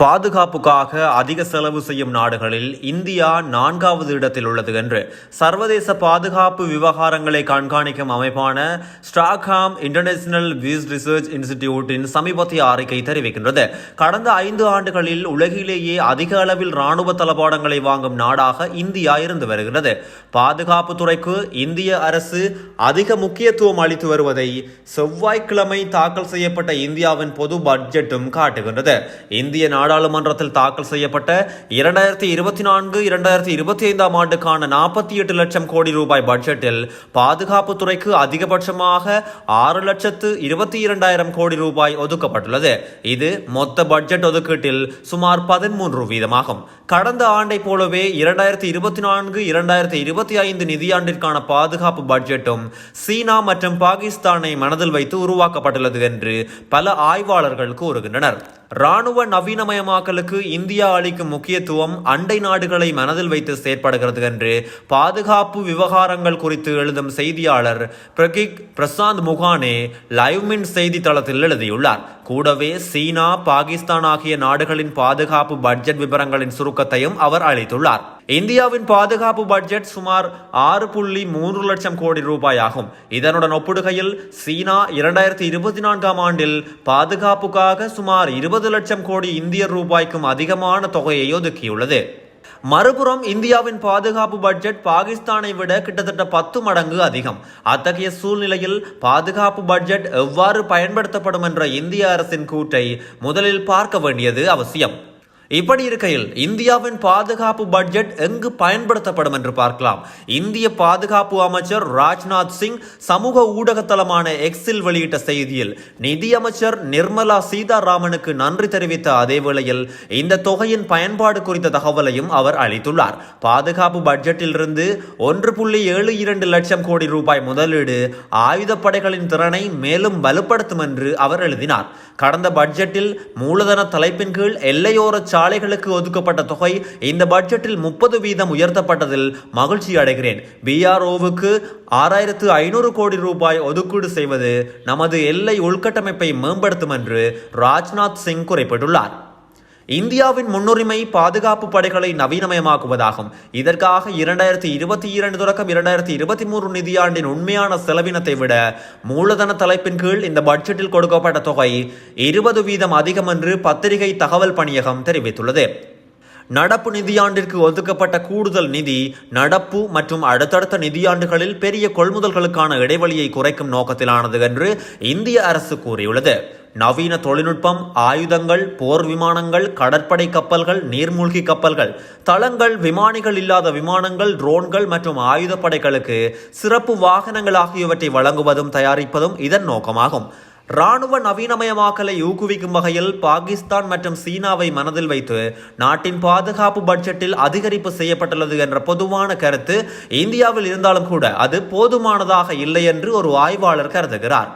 பாதுகாப்புக்காக அதிக செலவு செய்யும் நாடுகளில் இந்தியா நான்காவது இடத்தில் உள்ளது என்று சர்வதேச பாதுகாப்பு விவகாரங்களை கண்காணிக்கும் அமைப்பான ஸ்டாக்ஹாம் இன்டர்நேஷனல் பீஸ் ரிசர்ச் இன்ஸ்டிடியூட்டின் சமீபத்திய அறிக்கை தெரிவிக்கின்றது. கடந்த ஐந்து ஆண்டுகளில் உலகிலேயே அதிக அளவில் ராணுவ தளபாடங்களை வாங்கும் நாடாக இந்தியா இருந்து வருகிறது. பாதுகாப்பு துறைக்கு இந்திய அரசு அதிக முக்கியத்துவம் அளித்து வருவதை செவ்வாய்க்கிழமை தாக்கல் செய்யப்பட்ட இந்தியாவின் பொது பட்ஜெட்டும் காட்டுகின்றது. இந்திய நாடு நாடாளுமன்றத்தில் தாக்கல் செய்யப்பட்ட இரண்டாயிரத்தி இருபத்தி நான்கு இரண்டாயிரத்தி இருபத்தி ஐந்தாம் ஆண்டுக்கான நாற்பத்தி எட்டு லட்சம் கோடி ரூபாய் பட்ஜெட்டில் பாதுகாப்புத்துறைக்கு அதிகபட்சமாக ஆறு லட்சத்து இருபத்தி இரண்டாயிரம் கோடி ரூபாய் ஒதுக்கப்பட்டுள்ளது. இது மொத்த பட்ஜெட் ஒதுக்கீட்டில் சுமார் பதிமூன்று வீதமாகும். கடந்த ஆண்டை போலவே இரண்டாயிரத்தி இருபத்தி நான்கு இரண்டாயிரத்தி இருபத்தி ஐந்து நிதியாண்டிற்கான பாதுகாப்பு பட்ஜெட்டும் சீனா மற்றும் பாகிஸ்தானை மனதில் வைத்து உருவாக்கப்பட்டுள்ளது என்று பல ஆய்வாளர்கள் கூறுகின்றனர். ராணுவ நவீனமயமாக்கலுக்கு இந்தியா அளிக்கும் முக்கியத்துவம் அண்டை நாடுகளை மனதில் வைத்து செயற்படுகிறது என்று பாதுகாப்பு விவகாரங்கள் குறித்து எழுதும் செய்தியாளர் பிரகிக் பிரசாந்த் முகானே லைவ்மின் செய்தித்தளத்தில் எழுதியுள்ளார். கூடவே சீனா பாகிஸ்தான் ஆகிய நாடுகளின் பாதுகாப்பு பட்ஜெட் விவரங்களின் சுருக்கத்தையும் அவர் அளித்துள்ளார். இந்தியாவின் பாதுகாப்பு பட்ஜெட் சுமார் ஆறு புள்ளி மூன்று லட்சம் கோடி ரூபாய் ஆகும் இதனுடன் ஒப்பிடுகையில் சீனா இரண்டாயிரத்தி இருபத்தி நான்காம் ஆண்டில் பாதுகாப்புக்காக சுமார் இருபது லட்சம் கோடி இந்திய ரூபாய்க்கும் அதிகமான தொகையை ஒதுக்கியுள்ளது. மறுபுறம் இந்தியாவின் பாதுகாப்பு பட்ஜெட் பாகிஸ்தானை விட கிட்டத்தட்ட பத்து மடங்கு அதிகம். அத்தகைய சூழ்நிலையில் பாதுகாப்பு பட்ஜெட் எவ்வாறு பயன்படுத்தப்படும் என்ற இந்திய அரசின் கூட்டை முதலில் பார்க்க வேண்டியது அவசியம். இப்படி இருக்கையில் இந்தியாவின் பாதுகாப்பு பட்ஜெட் எங்கு பயன்படுத்தப்படும் என்று பார்க்கலாம். இந்திய பாதுகாப்பு அமைச்சர் ராஜ்நாத் சிங் சமூக ஊடகத்தளமான எக்ஸில் வெளியிட்ட செய்தியில் நிதியமைச்சர் நிர்மலா சீதாராமனுக்கு நன்றி தெரிவித்த அதே வேளையில் இந்த தொகையின் பயன்பாடு குறித்த தகவலையும் அவர் அளித்துள்ளார். பாதுகாப்பு பட்ஜெட்டிலிருந்து ஒன்று புள்ளி ஏழு இரண்டு லட்சம் கோடி ரூபாய் முதலீடு ஆயுதப்படைகளின் திறனை மேலும் வலுப்படுத்தும் என்று அவர் எழுதினார். கடந்த பட்ஜெட்டில் மூலதன தலைப்பின் கீழ் எல்லையோர சாலைகளுக்கு ஒதுக்கப்பட்ட தொகை இந்த பட்ஜெட்டில் முப்பது வீதம் உயர்த்தப்பட்டதில் மகிழ்ச்சி அடைகிறேன். பிஆர்ஓவுக்கு ஆறாயிரத்து ஐநூறு கோடி ரூபாய் ஒதுக்கீடு செய்வது நமது எல்லை உள்கட்டமைப்பை மேம்படுத்தும் என்று ராஜ்நாத் சிங் குறிப்பிட்டுள்ளார். இந்தியாவின் முன்னுரிமை பாதுகாப்பு படைகளை நவீனமயமாக்குவதாகும். இதற்காக இரண்டாயிரத்தி இருபத்தி இரண்டு தொடக்கம் இரண்டாயிரத்தி இருபத்தி மூன்று நிதியாண்டின் உண்மையான செலவினத்தை விட மூலதன தலைப்பின் கீழ் இந்த பட்ஜெட்டில் கொடுக்கப்பட்ட தொகை இருபது வீதம் அதிகம் என்று பத்திரிகை தகவல் பணியகம் தெரிவித்துள்ளது. நடப்பு நிதியாண்டிற்கு ஒதுக்கப்பட்ட கூடுதல் நிதி நடப்பு மற்றும் அடுத்தடுத்த நிதியாண்டுகளில் பெரிய கொள்முதல்களுக்கான இடைவெளியை குறைக்கும் நோக்கத்திலானது என்று இந்திய அரசு கூறியுள்ளது. நவீன தொழில்நுட்பம் ஆயுதங்கள் போர் விமானங்கள் கடற்படை கப்பல்கள் நீர்மூழ்கி கப்பல்கள் தளங்கள் விமானிகள் இல்லாத விமானங்கள் ட்ரோன்கள் மற்றும் ஆயுதப்படைகளுக்கு சிறப்பு வாகனங்கள் ஆகியவற்றை வழங்குவதும் தயாரிப்பதும் இதன் நோக்கமாகும். ராணுவ நவீனமயமாக்கலை ஊக்குவிக்கும் வகையில் பாகிஸ்தான் மற்றும் சீனாவை மனதில் வைத்து நாட்டின் பாதுகாப்பு பட்ஜெட்டில் அதிகரிப்பு செய்யப்பட்டுள்ளது என்ற பொதுவான கருத்து இந்தியாவில் இருந்தாலும் கூட அது போதுமானதாக இல்லை என்று ஒரு ஆய்வாளர் கருதுகிறார்.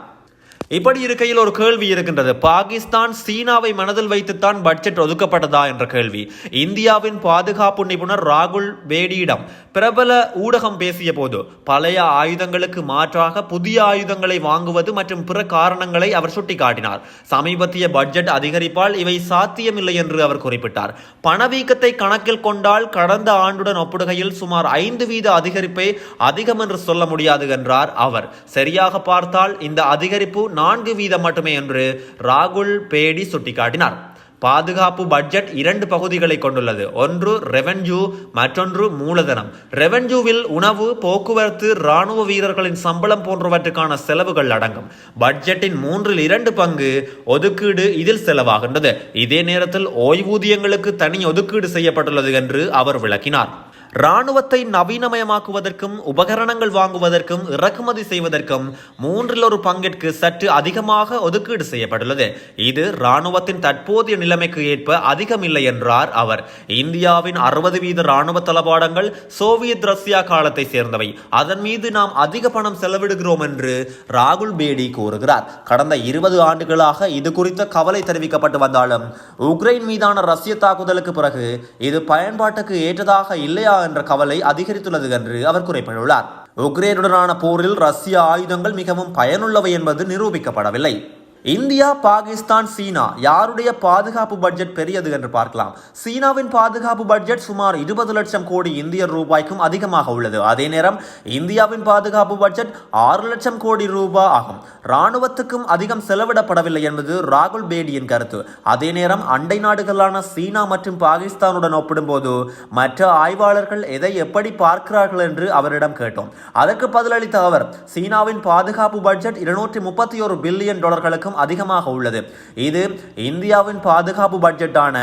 இப்படி இருக்கையில் ஒரு கேள்வி இருக்கின்றது. பாகிஸ்தான் சீனாவை மனதில் வைத்துத்தான் பட்ஜெட் ஒதுக்கப்பட்டதா என்ற கேள்வி. இந்தியாவின் பாதுகாப்பு நிபுணர் ராகுல் பேடியிடம் பிரபல ஊடகம் பேசிய போது பழைய ஆயுதங்களுக்கு மாற்றாக புதிய ஆயுதங்களை வாங்குவது மற்றும் பிற காரணங்களை அவர் சுட்டிக்காட்டினார். சமீபத்திய பட்ஜெட் அதிகரிப்பால் இவை சாத்தியமில்லை என்று அவர் குறிப்பிட்டார். பணவீக்கத்தை கணக்கில் கொண்டால் கடந்த ஆண்டுடன் ஒப்பிடுகையில் சுமார் ஐந்து வீத அதிகரிப்பை அதிகம் என்று சொல்ல முடியாது என்றார் அவர். சரியாக பார்த்தால் இந்த அதிகரிப்பு நான்கு வீதம் மட்டுமே என்று ராகுல் பேடி சுட்டிக்காட்டினார். பாதுகாப்பு பட்ஜெட் இரண்டு பகுதிகளை கொண்டுள்ளது. ஒன்று ரெவென்யூ மற்றொன்று மூலதனம். ரெவென்யூவில் உணவு போக்குவரத்து ராணுவ வீரர்களின் சம்பளம் போன்றவற்றுக்கான செலவுகள் அடங்கும். பட்ஜெட்டின் மூன்றில் இரண்டு பங்கு ஒதுக்கீடு இதில் செலவாகின்றது. இதே நேரத்தில் ஓய்வூதியங்களுக்கு தனி ஒதுக்கீடு செய்யப்பட்டுள்ளது என்று அவர் விளக்கினார். ராணுவத்தை நவீனமயமாக்குவதற்கும் உபகரணங்கள் வாங்குவதற்கும் இறக்குமதி செய்வதற்கும் மூன்றில் ஒரு பங்கிற்கு சற்று அதிகமாக ஒதுக்கீடு செய்யப்பட்டுள்ளது. இது ராணுவத்தின் தற்போதைய நிலைமைக்கு ஏற்ப அதிகம் இல்லை என்றார் அவர். இந்தியாவின் அறுபது வீத ராணுவ தளபாடங்கள் சோவியத் ரஷ்யா காலத்தை சேர்ந்தவை. அதன் மீது நாம் அதிக பணம் செலவிடுகிறோம் என்று ராகுல் பேடி கூறுகிறார். கடந்த இருபது ஆண்டுகளாக இது குறித்த கவலை தெரிவிக்கப்பட்டு வந்தாலும் உக்ரைன் மீதான ரஷ்ய தாக்குதலுக்கு பிறகு இது பயன்பாட்டுக்கு ஏற்றதாக இல்லையா என்ற கவலை அதிகரித்துள்ளது என்று அவர் குறிப்பிட்டுள்ளார். உக்ரைனுடனான போரில் ரஷ்ய ஆயுதங்கள் மிகவும் பயனுள்ளவை என்பது நிரூபிக்கப்படவில்லை. இந்தியா பாகிஸ்தான் சீனா யாருடைய பாதுகாப்பு பட்ஜெட் பெரியது என்று பார்க்கலாம். சீனாவின் பாதுகாப்பு பட்ஜெட் சுமார் இருபது லட்சம் கோடி இந்திய ரூபாய்க்கும் அதிகமாக உள்ளது. அதே நேரம் இந்தியாவின் பாதுகாப்பு பட்ஜெட் ஆறு லட்சம் கோடி ரூபாய் ஆகும். ராணுவத்துக்கும் அதிகம் செலவிடப்படவில்லை என்பது ராகுல் பேடியின் கருத்து. அதே நேரம் அண்டை நாடுகளான சீனா மற்றும் பாகிஸ்தானுடன் ஒப்பிடும்போது மற்ற ஆய்வாளர்கள் எதை எப்படி பார்க்கிறார்கள் என்று அவரிடம் கேட்டோம். அதற்கு பதிலளித்த அவர் சீனாவின் பாதுகாப்பு பட்ஜெட் இருநூற்றி முப்பத்தி ஒரு பில்லியன் டாலர்களுக்கும் அதிகமாக உள்ளது. இது இந்தியாவின் பாதுகாப்பு பட்ஜெட்டான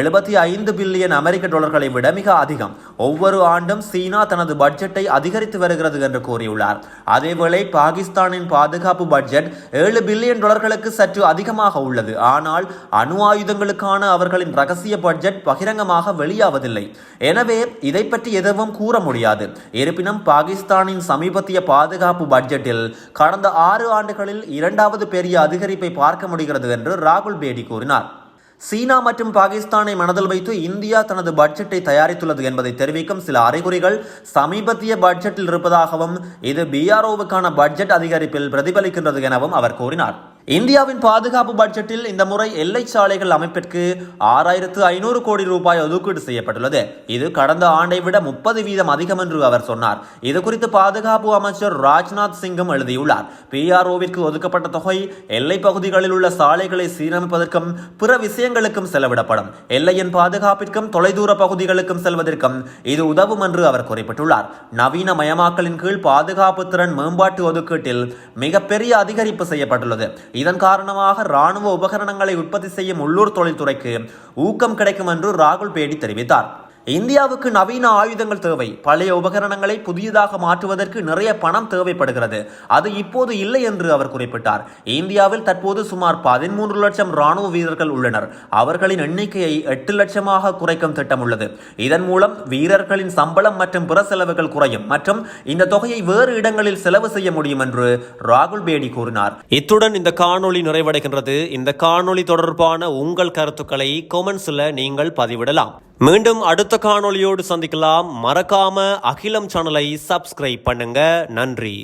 எழுபத்தி ஐந்து பில்லியன் அமெரிக்க டாலர்களை விட மிக அதிகம். ஒவ்வொரு ஆண்டும் சீனா தனது பட்ஜெட்டை அதிகரித்து வருகிறது என்று கூறியுள்ளார். அதேவேளை பாகிஸ்தானின் பாதுகாப்பு பட்ஜெட் ஏழு பில்லியன் டாலர்களுக்கு சற்று அதிகமாக உள்ளது. ஆனால் அணு ஆயுதங்களுக்கான அவர்களின் ரகசிய பட்ஜெட் பகிரங்கமாக வெளியாவதில்லை. எனவே இதை பற்றி எதுவும் கூற முடியாது. இருப்பினும் பாகிஸ்தானின் சமீபத்திய பாதுகாப்பு பட்ஜெட்டில் கடந்த ஆறு ஆண்டுகளில் இரண்டாவது பெரிய அதிகரிப்பை பார்க்க முடிகிறது என்று ராகுல் பேடி கூறினார். சீனா மற்றும் பாகிஸ்தானை மனதில் வைத்து இந்தியா தனது பட்ஜெட்டை தயாரித்துள்ளது என்பதை தெரிவிக்கும் சில அறிகுறிகள் சமீபத்திய பட்ஜெட்டில் இருப்பதாகவும் இது பிஆர்ஓவுக்கான பட்ஜெட் அதிகரிப்பில் பிரதிபலிக்கின்றது எனவும் அவர் கூறினார். இந்தியாவின் பாதுகாப்பு பட்ஜெட்டில் இந்த முறை எல்லை சாலைகள் அமைப்பிற்கு ஆறாயிரத்து ஐநூறு கோடி ரூபாய் ஒதுக்கீடு செய்யப்பட்டுள்ளது. இது கடந்த ஆண்டை விட முப்பது வீதம் அதிகம் என்று அவர் சொன்னார். இது குறித்து பாதுகாப்பு அமைச்சர் ராஜ்நாத் சிங்கும் எழுதியுள்ளார். பிஆர்ஓவிற்கு ஒதுக்கப்பட்ட தொகை எல்லை பகுதிகளில் உள்ள சாலைகளை சீரமைப்பதற்கும் பிற விஷயங்களுக்கும் செலவிடப்படும். எல்லையின் பாதுகாப்பிற்கும் தொலைதூர பகுதிகளுக்கும் செல்வதற்கும் இது உதவும் என்று அவர் குறிப்பிட்டுள்ளார். நவீன மயமாக்கலின் கீழ் பாதுகாப்பு திறன் மேம்பாட்டு ஒதுக்கீட்டில் மிகப்பெரிய அதிகரிப்பு செய்யப்பட்டுள்ளது. இதன் காரணமாக ராணுவ உபகரணங்களை உற்பத்தி செய்யும் உள்ளூர் தொழில்துறைக்கு ஊக்கம் கிடைக்கும் என்று ராகுல் பேடி தெரிவித்தார். இந்தியாவுக்கு நவீன ஆயுதங்கள் தேவை. பழைய உபகரணங்களை புதியதாக மாற்றுவதற்கு நிறைய பணம் தேவைப்படுகிறது. அது இப்போது இல்லை என்று அவர் குறிப்பிட்டார். இந்தியாவில் தற்போது சுமார் பதிமூன்று லட்சம் ராணுவ வீரர்கள் உள்ளனர். அவர்களின் எண்ணிக்கையை எட்டு லட்சமாக குறைக்கும் திட்டம் உள்ளது. இதன் மூலம் வீரர்களின் சம்பளம் மற்றும் பிற செலவுகள் குறையும் மற்றும் இந்த தொகையை வேறு இடங்களில் செலவு செய்ய முடியும் என்று ராகுல் பேடி கூறினார். இத்துடன் இந்த காணொளி நிறைவடைகின்றது. இந்த காணொளி தொடர்பான உங்கள் கருத்துக்களை கொமெண்ட்ஸில் நீங்கள் பதிவிடலாம். மீண்டும் அடுத்த காணொளியோடு சந்திக்கலாம். மறக்காம அகிலம் சேனலை சப்ஸ்கிரைப் பண்ணுங்க. நன்றி.